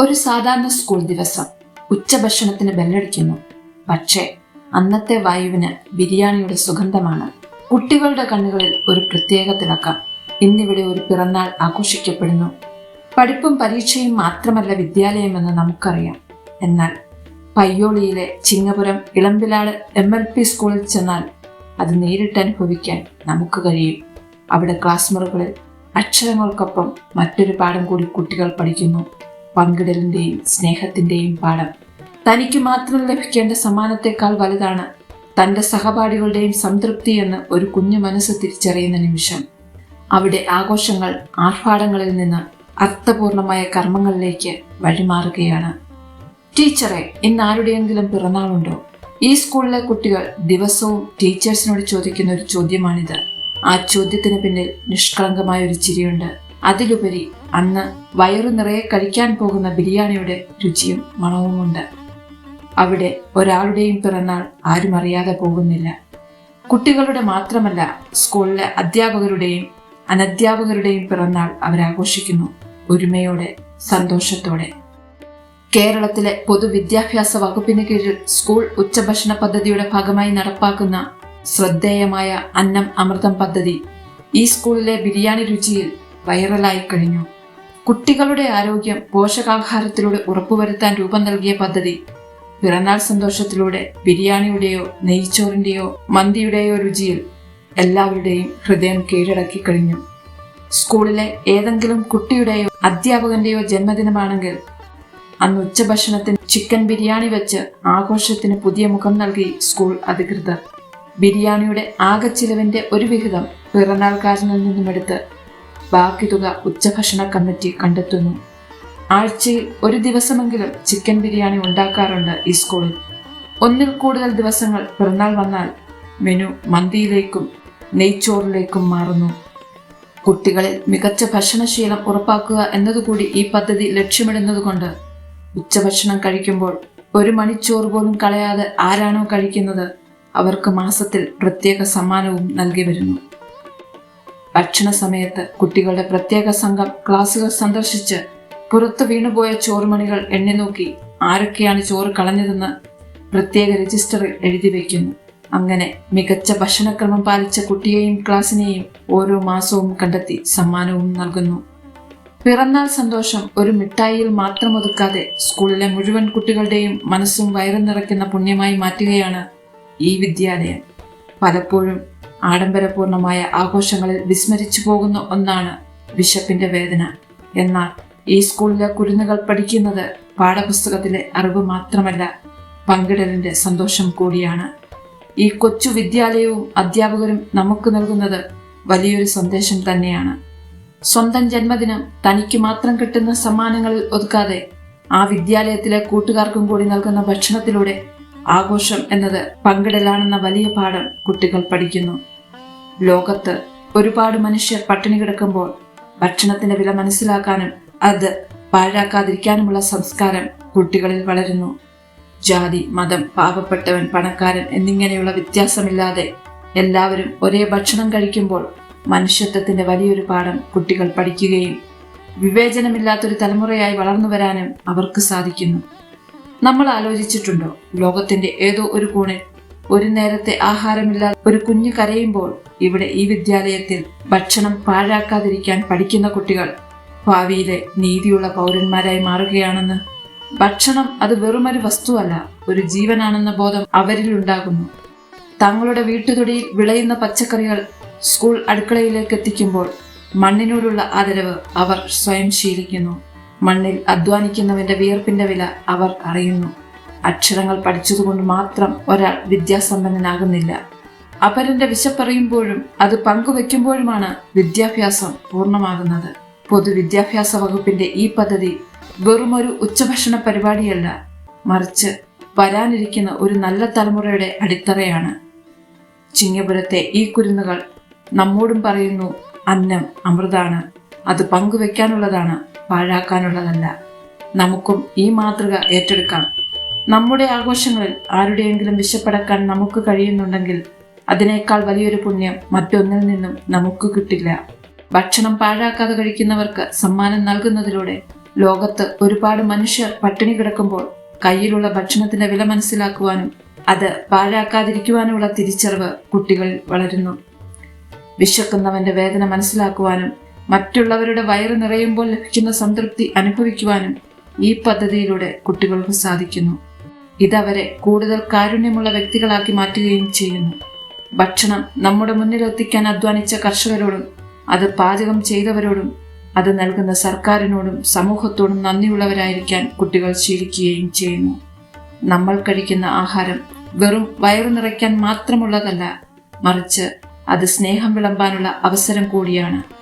ഒരു സാധാരണ സ്കൂൾ ദിവസം ഉച്ചഭക്ഷണത്തിന് ബെല്ലടിക്കുന്നു. പക്ഷേ അന്നത്തെ വായുവിന് ബിരിയാണിയുടെ സുഗന്ധമാണ്. കുട്ടികളുടെ കണ്ണുകളിൽ ഒരു പ്രത്യേക തിളക്കം. ഇന്നിവിടെ ഒരു പിറന്നാൾ ആഘോഷിക്കപ്പെടുന്നു. പഠിപ്പും പരീക്ഷയും മാത്രമല്ല വിദ്യാലയമെന്ന് നമുക്കറിയാം. എന്നാൽ പയ്യോളിയിലെ Chingapuram Elambilad M L P സ്കൂളിൽ ചെന്നാൽ അത് നേരിട്ട് അനുഭവിക്കാൻ നമുക്ക് കഴിയും. അവിടെ ക്ലാസ് മുറികളിൽ അക്ഷരങ്ങൾക്കൊപ്പം മറ്റൊരു പാഠം കൂടി കുട്ടികൾ പഠിക്കുന്നു. പങ്കിടലിന്റെയും സ്നേഹത്തിന്റെയും പാഠം. തനിക്ക് മാത്രം ലഭിക്കേണ്ട സമ്മാനത്തെക്കാൾ വലുതാണ് തന്റെ സഹപാഠികളുടെയും സംതൃപ്തി എന്ന് ഒരു കുഞ്ഞു മനസ്സ് തിരിച്ചറിയുന്ന നിമിഷം. അവിടെ ആഘോഷങ്ങൾ ആർഭാടങ്ങളിൽ നിന്ന് അർത്ഥപൂർണമായ കർമ്മങ്ങളിലേക്ക് വഴിമാറുകയാണ്. ടീച്ചറെ ഇന്ന് ആരുടെയെങ്കിലും പിറന്നാളുണ്ടോ? ഈ സ്കൂളിലെ കുട്ടികൾ ദിവസവും ടീച്ചേഴ്സിനോട് ചോദിക്കുന്ന ഒരു ചോദ്യമാണിത്. ആ ചോദ്യത്തിന് പിന്നിൽ നിഷ്കളങ്കമായ ഒരു ചിരിയുണ്ട്. അതിലുപരി അന്ന് വയറു നിറയെ കഴിക്കാൻ പോകുന്ന ബിരിയാണിയുടെ രുചിയും മണവുമുണ്ട് അവിടെ ഒരാളുടെയും പിറന്നാൾ ആരും അറിയാതെ പോകുന്നില്ല. കുട്ടികളുടെ മാത്രമല്ല സ്കൂളിലെ അധ്യാപകരുടെയും അനധ്യാപകരുടെയും പിറന്നാൾ അവരാഘോഷിക്കുന്നു ഒരുമയോടെ സന്തോഷത്തോടെ. കേരളത്തിലെ പൊതുവിദ്യാഭ്യാസ വകുപ്പിന് കീഴിൽ സ്കൂൾ ഉച്ചഭക്ഷണ പദ്ധതിയുടെ ഭാഗമായി നടപ്പാക്കുന്ന ശ്രദ്ധേയമായ അന്നം അമൃതം പദ്ധതി ഈ സ്കൂളിലെ ബിരിയാണി രുചിയിൽ വൈറലായി കഴിഞ്ഞു. കുട്ടികളുടെ ആരോഗ്യം പോഷകാഹാരത്തിലൂടെ ഉറപ്പുവരുത്താൻ രൂപം നൽകിയ പദ്ധതി പിറന്നാൾ സന്തോഷത്തിലൂടെ ബിരിയാണിയുടെയോ നെയ്ച്ചോറിന്റെയോ മന്തിയുടെയോ രുചിയിൽ എല്ലാവരുടെയും ഹൃദയം കീഴടക്കി കഴിഞ്ഞു. സ്കൂളിലെ ഏതെങ്കിലും കുട്ടിയുടെയോ അധ്യാപകന്റെയോ ജന്മദിനമാണെങ്കിൽ അന്ന് ഉച്ചഭക്ഷണത്തിന് ചിക്കൻ ബിരിയാണി വെച്ച് ആഘോഷത്തിന് പുതിയ മുഖം നൽകി സ്കൂൾ അധികൃതർ. ബിരിയാണിയുടെ ആകെ ചിലവിന്റെ ഒരു വിഹിതം പിറന്നാൾക്കാരനിൽ നിന്നും എടുത്ത് ബാക്കി തുക ഉച്ചഭക്ഷണ കമ്മിറ്റി കണ്ടെത്തുന്നു. ആഴ്ചയിൽ ഒരു ദിവസമെങ്കിലും ചിക്കൻ ബിരിയാണി ഉണ്ടാക്കാറുണ്ട് ഈ സ്കൂളിൽ. ഒന്നിൽ കൂടുതൽ ദിവസങ്ങൾ പിറന്നാൾ വന്നാൽ മെനു മന്തിയിലേക്കും നെയ്ച്ചോറിലേക്കും മാറുന്നു. കുട്ടികളിൽ മികച്ച ഭക്ഷണശീലം ഉറപ്പാക്കുക എന്നതുകൂടി ഈ പദ്ധതി ലക്ഷ്യമിടുന്നതുകൊണ്ട് ഉച്ചഭക്ഷണം കഴിക്കുമ്പോൾ ഒരു മണിച്ചോറ് പോലും കളയാതെ ആരാണോ കഴിക്കുന്നത് അവർക്ക് മാസത്തിൽ പ്രത്യേക സമ്മാനവും നൽകി വരുന്നു. ഭക്ഷണ സമയത്ത് കുട്ടികളുടെ പ്രത്യേക സംഘം ക്ലാസുകൾ സന്ദർശിച്ച് പുറത്തു വീണുപോയ ചോറുമണികൾ എണ്ണി നോക്കി ആരൊക്കെയാണ് ചോറ് കളഞ്ഞതെന്ന് പ്രത്യേക രജിസ്റ്ററിൽ എഴുതി വയ്ക്കുന്നു. അങ്ങനെ മികച്ച ഭക്ഷണക്രമം പാലിച്ച കുട്ടിയെയും ക്ലാസ്സിനെയും ഓരോ മാസവും കണ്ടെത്തി സമ്മാനവും നൽകുന്നു. പിറന്നാൾ സന്തോഷം ഒരു മിഠായിയിൽ മാത്രം ഒതുക്കാതെ സ്കൂളിലെ മുഴുവൻ കുട്ടികളുടെയും മനസ്സും വയറും നിറയ്ക്കുന്ന പുണ്യമായി മാറ്റുകയാണ് ഈ വിദ്യാലയം. പലപ്പോഴും ആഡംബരപൂർണമായ ആഘോഷങ്ങളിൽ വിസ്മരിച്ചു പോകുന്ന ഒന്നാണ് ബിഷപ്പിന്റെ വേദന. എന്നാൽ ഈ സ്കൂളിലെ കുരുന്നുകൾ പഠിക്കുന്നത് പാഠപുസ്തകത്തിലെ അറിവ് മാത്രമല്ല പങ്കിടലിന്റെ സന്തോഷം കൂടിയാണ്. ഈ കൊച്ചു വിദ്യാലയവും അധ്യാപകരും നമുക്ക് നൽകുന്നത് വലിയൊരു സന്ദേശം തന്നെയാണ്. സ്വന്തം ജന്മദിനം തനിക്ക് മാത്രം കിട്ടുന്ന സമ്മാനങ്ങളിൽ ഒതുക്കാതെ ആ വിദ്യാലയത്തിലെ കൂട്ടുകാർക്കും കൂടി നൽകുന്ന ഭക്ഷണത്തിലൂടെ ആഘോഷം എന്നത് പങ്കിടലാണെന്ന വലിയ പാഠം കുട്ടികൾ പഠിക്കുന്നു. ലോകത്ത് ഒരുപാട് മനുഷ്യർ പട്ടിണി കിടക്കുമ്പോൾ ഭക്ഷണത്തിന്റെ വില മനസ്സിലാക്കാനും അത് പാഴാക്കാതിരിക്കാനുമുള്ള സംസ്കാരം കുട്ടികളിൽ വളരുന്നു. ജാതി മതം പാവപ്പെട്ടവൻ പണക്കാരൻ എന്നിങ്ങനെയുള്ള വ്യത്യാസമില്ലാതെ എല്ലാവരും ഒരേ ഭക്ഷണം കഴിക്കുമ്പോൾ മനുഷ്യത്വത്തിന്റെ വലിയൊരു പാഠം കുട്ടികൾ പഠിക്കുകയും വിവേചനമില്ലാത്തൊരു തലമുറയായി വളർന്നു വരാനും അവർക്ക് സാധിക്കുന്നു. നമ്മൾ ആലോചിച്ചിട്ടുണ്ടോ? ലോകത്തിന്റെ ഏതോ ഒരു കോണിൽ ഒരു നേരത്തെ ആഹാരമില്ലാതെ ഒരു കുഞ്ഞു കരയുമ്പോൾ ഇവിടെ ഈ വിദ്യാലയത്തിൽ ഭക്ഷണം പാഴാക്കാതിരിക്കാൻ പഠിക്കുന്ന കുട്ടികൾ ഭാവിയിലെ നീതിയുള്ള പൗരന്മാരായി മാറുകയാണെന്ന്. ഭക്ഷണം അത് വെറുമൊരു വസ്തുവല്ല ഒരു ജീവനാണെന്ന ബോധം അവരിൽ ഉണ്ടാകുന്നു തങ്ങളുടെ വീട്ടുതൊടിയിൽ വിളയുന്ന പച്ചക്കറികൾ സ്കൂൾ അടുക്കളയിലേക്ക് എത്തിക്കുമ്പോൾ മണ്ണിനോടുള്ള ആദരവ് അവർ സ്വയം ശീലിക്കുന്നു. മണ്ണിൽ അധ്വാനിക്കുന്നവന്റെ വിയർപ്പിന്റെ വില അവർ അറിയുന്നു. അക്ഷരങ്ങൾ പഠിച്ചതുകൊണ്ട് മാത്രം ഒരാൾ വിദ്യാസമ്പന്നനാകുന്നില്ല. അപരന്റെ വിശപ്പറിയുമ്പോഴും അത് പങ്കുവെക്കുമ്പോഴുമാണ് വിദ്യാഭ്യാസം പൂർണമാകുന്നത്. പൊതുവിദ്യാഭ്യാസ വകുപ്പിന്റെ ഈ പദ്ധതി വെറുമൊരു ഉച്ചഭക്ഷണ പരിപാടിയല്ല മറിച്ച് വരാനിരിക്കുന്ന ഒരു നല്ല തലമുറയുടെ അടിത്തറയാണ്. ചിങ്ങപുരത്തെ ഈ കുരുന്നുകൾ നമ്മോടും പറയുന്നു അന്നം അമൃതാണ്. അത് പങ്കുവെക്കാനുള്ളതാണ്. പാഴാക്കാനുള്ളതല്ല. നമുക്കും ഈ മാതൃക ഏറ്റെടുക്കാം. നമ്മുടെ ആഘോഷങ്ങളിൽ ആരുടെയെങ്കിലും വിശപ്പടക്കാൻ നമുക്ക് കഴിയുന്നുണ്ടെങ്കിൽ അതിനേക്കാൾ വലിയൊരു പുണ്യം മറ്റൊന്നിൽ നിന്നും നമുക്ക് കിട്ടില്ല. ഭക്ഷണം പാഴാക്കാതെ കഴിക്കുന്നവർക്ക് സമ്മാനം നൽകുന്നതിലൂടെ ലോകത്ത് ഒരുപാട് മനുഷ്യർ പട്ടിണി കിടക്കുമ്പോൾ കയ്യിലുള്ള ഭക്ഷണത്തിന്റെ വില മനസ്സിലാക്കുവാനും അത് പാഴാക്കാതിരിക്കുവാനുമുള്ള തിരിച്ചറിവ് കുട്ടികൾ വളരുന്നു. വിശക്കുന്നവന്റെ വേദന മനസ്സിലാക്കുവാനും മറ്റുള്ളവരുടെ വയറ് നിറയുമ്പോൾ ലഭിക്കുന്ന സംതൃപ്തി അനുഭവിക്കുവാനും ഈ പദ്ധതിയിലൂടെ കുട്ടികൾക്ക് സാധിക്കുന്നു. ഇതവരെ കൂടുതൽ കാരുണ്യമുള്ള വ്യക്തികളാക്കി മാറ്റുകയും ചെയ്യുന്നു. ഭക്ഷണം നമ്മുടെ മുന്നിലെത്തിക്കാൻ അധ്വാനിച്ച കർഷകരോടും അത് പാചകം ചെയ്തവരോടും അത് നൽകുന്ന സർക്കാരിനോടും സമൂഹത്തോടും നന്ദിയുള്ളവരായിരിക്കാൻ കുട്ടികൾ ശീലിക്കുകയും ചെയ്യുന്നു. നമ്മൾ കഴിക്കുന്ന ആഹാരം വെറും വയറു നിറയ്ക്കാൻ മാത്രമുള്ളതല്ല മറിച്ച് അത് സ്നേഹം വിളമ്പാനുള്ള അവസരം കൂടിയാണ്.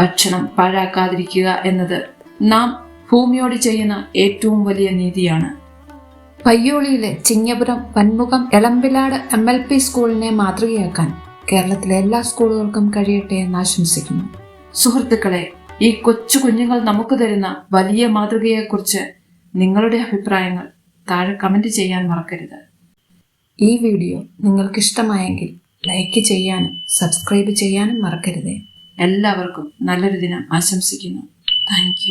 ഭക്ഷണം പാഴാക്കാതിരിക്കുക എന്നത് നാം ഭൂമിയോട് ചെയ്യുന്ന ഏറ്റവും വലിയ നീതിയാണ്. പയ്യോളിയിലെ Chingapuram Vanmukham Elambilad M L P സ്കൂളിനെ മാതൃകയാക്കാൻ കേരളത്തിലെ എല്ലാ സ്കൂളുകൾക്കും കഴിയട്ടെ എന്ന് ആശംസിക്കുന്നു. സുഹൃത്തുക്കളെ ഈ കൊച്ചു കുഞ്ഞുങ്ങൾ നമുക്ക് തരുന്ന വലിയ മാതൃകയെക്കുറിച്ച് നിങ്ങളുടെ അഭിപ്രായങ്ങൾ താഴെ കമന്റ് ചെയ്യാൻ മറക്കരുത്. ഈ വീഡിയോ നിങ്ങൾക്കിഷ്ടമായെങ്കിൽ ലൈക്ക് ചെയ്യാനും സബ്സ്ക്രൈബ് ചെയ്യാനും മറക്കരുതേ. എല്ലാവർക്കും നല്ലൊരു ദിനം ആശംസിക്കുന്നു. താങ്ക്